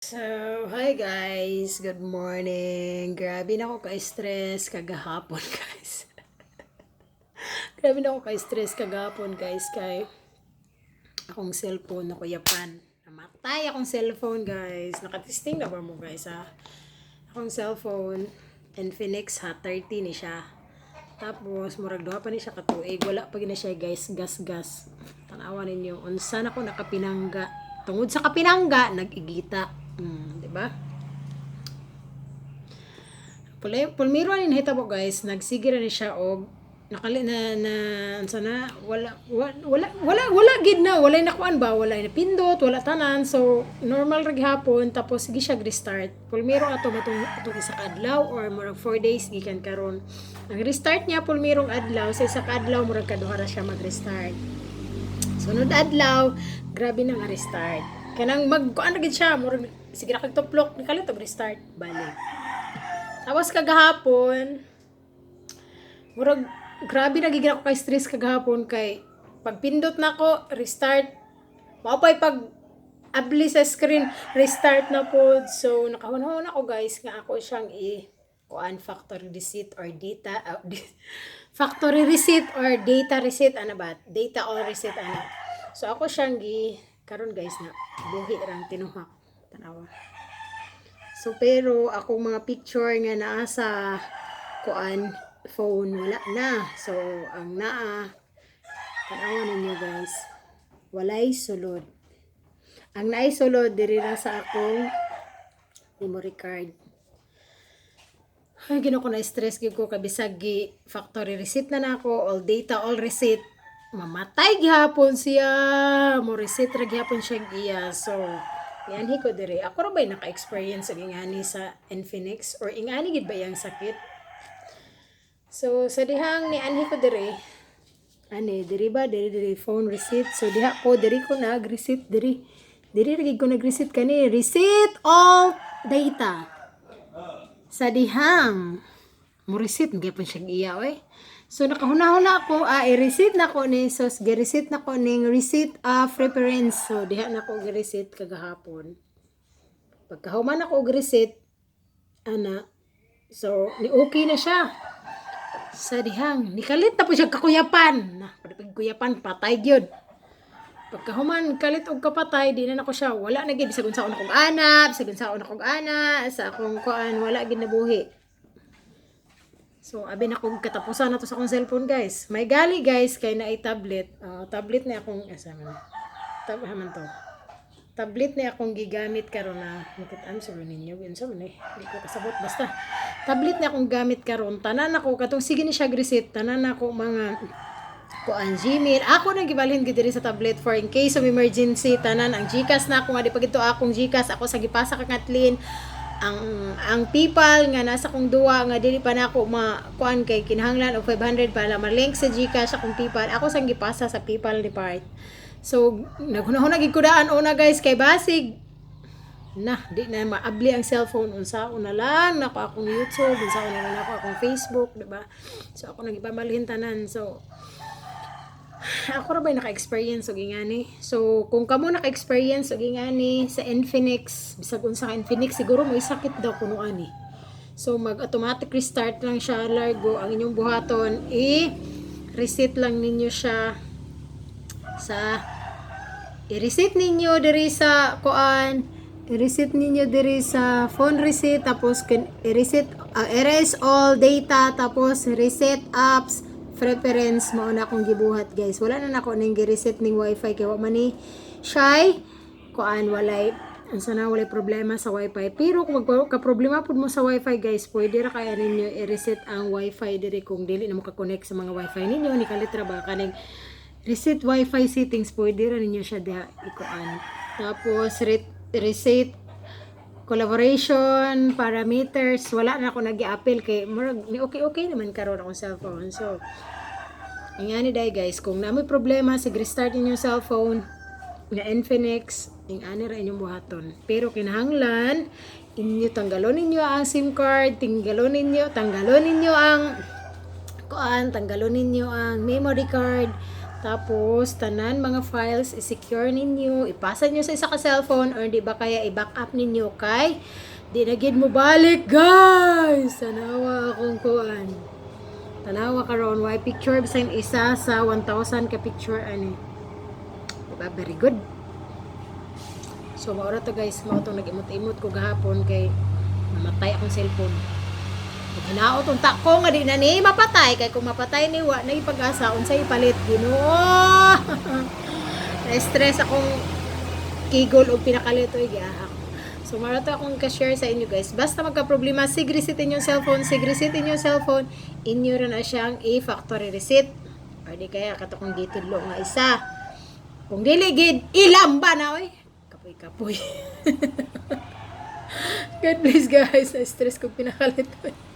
So, hi guys! Good morning! Grabe na ako ka-stress kagahapon guys. Grabe na ako ka-stress kagahapon guys kay akong cellphone na kuyapan. Namatay akong cellphone guys. Nakatesting na ba mo guys ha? Akong cellphone Infinix ha 30 ni siya. Tapos murag duha pa ni siya katuig. Wala pa gina siya guys. Gas-gas. Tanawa ninyo. Unsa na ko nakapinangga. Tungod sa kapinangga, nag-igita. Hmm, di ba? Pulay, pulmiro ni nahitabo guys, nagsigira ni siya og nakali na na unsa na wala wala wala wala, gid na. Wala na kuan ba? Wala na pindot wala tanan. So normal ra gihapon tapos sige siya restart pulmiro ato matong atong isa adlaw or murag 4 days gikan karon. Ang restart niya pulmirong adlaw. Sa isa adlaw murag kaduha ra siya mag-restart. Sunod adlaw grabe na nga restart. Kanang mag kuan ra gid siya murag sige ra kag tuplok ni kalit restart balik tapos kagahapon murag grabe na gigil ako kay stress kagahapon kay pagpindot na ko restart. Mao pa'y pag abli sa screen restart na po so nakahunahon ako guys nga ako siyang i kuan factory reset or data uh, factory reset or data reset ano ba? Data all reset ano. So ako siyang gi karon guys na buhi rang tinuhak tanawa So pero akong mga picture nga naa sa kuan phone wala na. So ang naa tanawa ninyo guys. Walay sulod. Ang naay sulod diri ra sa akong memory card. Ay, gino na stress gyud ko kabisag gi factory reset na nako, all data, all reset. Mamatay gihapon siya. Mo reset ra gihapon siya giya. So, Yan ko dire. Ako ra ba'y naka-experience og ingani sa Infinix or ingani gid ba yang sakit? So sa dihang ni anhi ko dire. Ani diri ba diri diri phone reset. So diha ko diri ko nag-reset diri. Diri ra ko nag-reset kani. Reset all data. Sa dihang mo reset gyapon siya iya oy. So nakahuna-huna ako, ah, i-reset na ko ni so gi-reset na ko ning reset of reference. So diha na ko gi-reset kagahapon. Pagkahuman ako og-reset ana so ni okay na siya. Sa dihang nikalit na po siya kakuyapan. Na pag kuyapan patay gyud. Pagkahuman kalit og kapatay di na nako siya wala na gid sa kung saon akong anak, sa kung saon akong ana, sa akong kuan wala gid nabuhi. So, abi na kong katapusan na to sa akong cellphone, guys. May gali, guys, kay na tablet. Ah, tablet na akong, asa man. Tab, haman to. Tablet na akong gigamit karon na, nakit answer ninyo, yun sa man eh. Hindi ko kasabot, basta. Tablet na akong gamit karon tanan ako, katong sige ni siya grisit, tanan ako mga, ko ang Gmail. Ako nang gibalhin gid sa tablet for in case of emergency tanan ang GCash na ako nga di pa gito akong GCash ako sa gipasa kag Kathleen ang ang PayPal nga nasa kong duwa nga dili pa nako ma kuan kay kinahanglan og 500 para ma-link sa GCash akong PayPal ako sang gipasa sa PayPal ni part so naghunahon gid una guys. Kay basig na di na maabli ang cellphone. Unsa una lang nako akong YouTube unsa una lang ako akong Facebook di ba? So ako nagipamalhin tanan so ako ra ba naka-experience og ingani so kung kamo naka-experience og ingani sa Infinix bisag unsa ka Infinix siguro may sakit daw kuno ani so mag automatic restart lang siya largo ang inyong buhaton i reset lang ninyo siya sa i-reset ninyo diri sa kuan i-reset ninyo diri sa phone reset tapos kin- i-reset uh, erase all data tapos reset apps preference mao na akong gibuhat guys. Wala na nako ning gi-reset ning wifi kay wa man ni shy kuan walay ansa na walay problema sa wifi. Pero kung magka problema pud mo sa wifi guys pwede ra kaya ninyo i-reset ang wifi diri kung dili na mo ka-connect sa mga wifi ninyo ni kalitra ba kaning reset wifi settings pwede ra ninyo siya diha ikuan. Tapos re- reset collaboration parameters wala na ako nag-appeal kay murag ni okay okay naman karon akong cellphone. So ingani dai guys kung na may problema sig restart niyo cellphone nga Infinix ing ani ra inyong buhaton. Pero kinahanglan inyo tanggalon ninyo ang SIM card tanggalon ninyo tanggalon ninyo ang kuan tanggalon ninyo ang memory card Tapos, tanan mga files, i-secure ninyo, ipasa nyo sa isa ka cellphone, or di ba kaya i-backup ninyo kay di mo balik, guys! Tanawa akong kuan. Tanawa karon why picture bisan isa sa 1,000 ka picture ani. Diba? Very good. So, maura to guys, mao to nag-imot-imot ko gahapon kay namatay akong cellphone. Hinaot ang tako nga di na ni mapatay kay kung mapatay ni wa na ipag-asa unsay ipalit Ginoo. Na-stress akong kigol og pinakalit oy gihahak. So marato akong ka-share sa inyo guys. Basta magka-problema, sig resetin yung cellphone, sig resetin yung cellphone, inyo rin na siyang i-factory reset. Or di kaya kato kung gitidlo nga isa. Kung dili gid ilamba na oy. Kapoy-kapoy. God bless guys. Na-stress ko pinakalit oy.